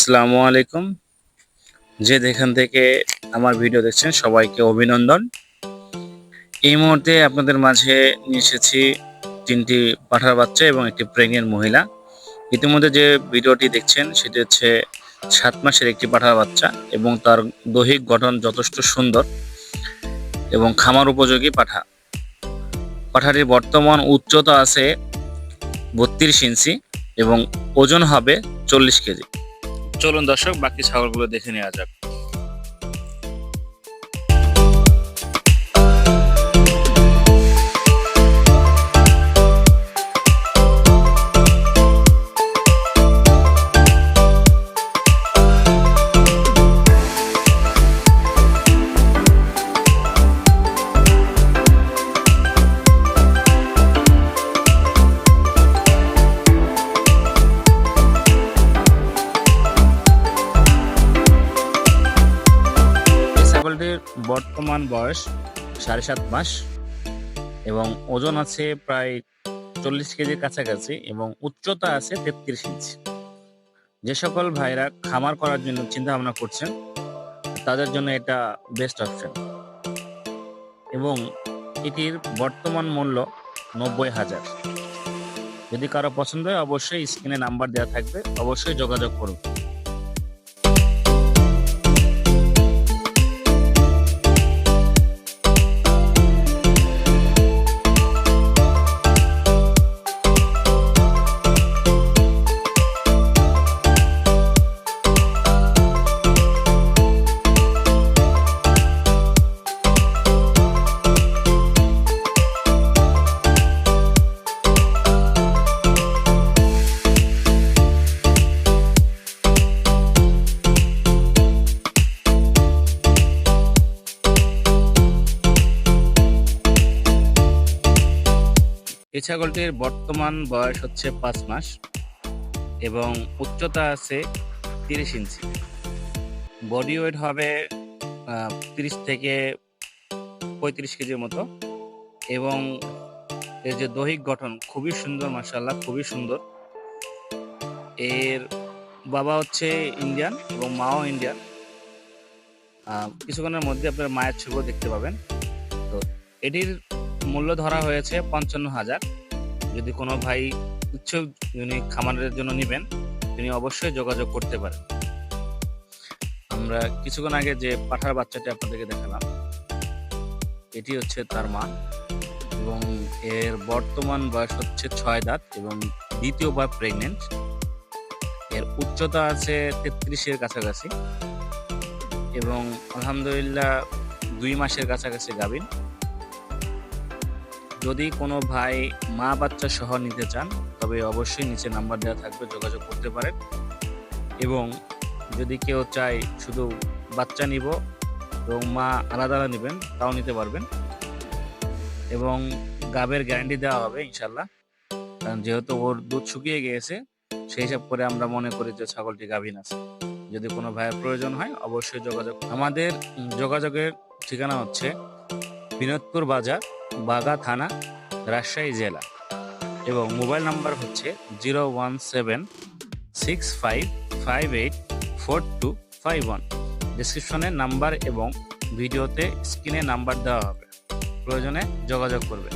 আসসালামু আলাইকুম। যে যেখান থেকে আমার ভিডিও দেখছেন, সবাইকে অভিনন্দন। এই মুহূর্তে আপনাদের মাঝে নিয়ে এসেছি তিনটি পাঠার বাচ্চা এবং একটি প্রেগনেন্ট মহিলা। ইতিমধ্যে যে ভিডিওটি দেখছেন, সেটি হচ্ছে সাত মাসের একটি পাঠার বাচ্চা এবং তার দৈহিক গঠন যথেষ্ট সুন্দর এবং খামার উপযোগী পাঠা। পাঠাটির বর্তমান উচ্চতা আছে বত্রিশ ইঞ্চি এবং ওজন হবে চল্লিশ কেজি। চলুন দর্শক বাকি ছাগলগুলো দেখে নেওয়া যাক। বর্তমান বয়স সাড়ে সাত মাস এবং ওজন আছে প্রায় চল্লিশ কেজির কাছাকাছি এবং উচ্চতা আছে তেত্রিশ ইঞ্চি। যে সকল ভাইরা খামার করার জন্য চিন্তা ভাবনা করছেন, তাদের জন্য এটা বেস্ট অপশন এবং এটির বর্তমান মূল্য নব্বই হাজার। যদি কারও পছন্দ হয়, অবশ্যই স্ক্রিনে নাম্বার দেওয়া থাকবে, অবশ্যই যোগাযোগ করুন। এই ছাগলটির বর্তমান বয়স হচ্ছে পাঁচ মাস এবং উচ্চতা আছে তিরিশ ইঞ্চি। বডি ওয়েট হবে তিরিশ থেকে পঁয়ত্রিশ কেজির মতো এবং এর যে দৈহিক গঠন খুবই সুন্দর মাসাল্লাহ খুবই সুন্দর। এর বাবা হচ্ছে ইন্ডিয়ান এবং মাও ইন্ডিয়ান। কিছুক্ষণের মধ্যে আপনার মায়ের ছবিও দেখতে পাবেন। তো এটির মূল্য ধরা হয়েছে পঞ্চান্ন হাজার। যদি কোনো ভাই ইচ্ছুক যিনি খামারের জন্য নেবেন, তিনি অবশ্যই যোগাযোগ করতে পারেন। আমরা কিছুক্ষণ আগে যে পাঠার বাচ্চাটি আপনাদেরকে দেখালাম, এটি হচ্ছে তার মা এবং এর বর্তমান বয়স হচ্ছে ছয় দাঁত এবং দ্বিতীয়বার প্রেগনেন্ট এর উচ্চতা আছে তেত্রিশের কাছাকাছি এবং আলহামদুলিল্লাহ দুই মাসের কাছাকাছি গাভিন যদি কোনো ভাই মা বাচ্চা সহ নিতে চান, তবে অবশ্যই নিচে নাম্বার দেওয়া থাকবে, যোগাযোগ করতে পারেন। এবং যদি কেউ চায় শুধু বাচ্চা নিব এবং মা আলাদা আলাদা নেবেন, তাও নিতে পারবেন। এবং গাবের গ্যারান্টি দেওয়া হবে ইনশাল্লাহ কারণ যেহেতু ওর দুধ শুকিয়ে গিয়েছে, সেই হিসাব করে আমরা মনে করি যে ছাগলটি গাভীন আছে। যদি কোনো ভাইয়ের প্রয়োজন হয়, অবশ্যই যোগাযোগ আমাদের যোগাযোগের ঠিকানা হচ্ছে বিনোদপুর বাজার বাগা থানা, রাজশাহী জেলা এবং মোবাইল নাম্বার হচ্ছে zero one seven six five five eight four two five one. ডিসক্রিপশনে নাম্বার এবং ভিডিওতে স্ক্রিনে নাম্বার দেওয়া হবে। প্রয়োজনে যোগাযোগ করবে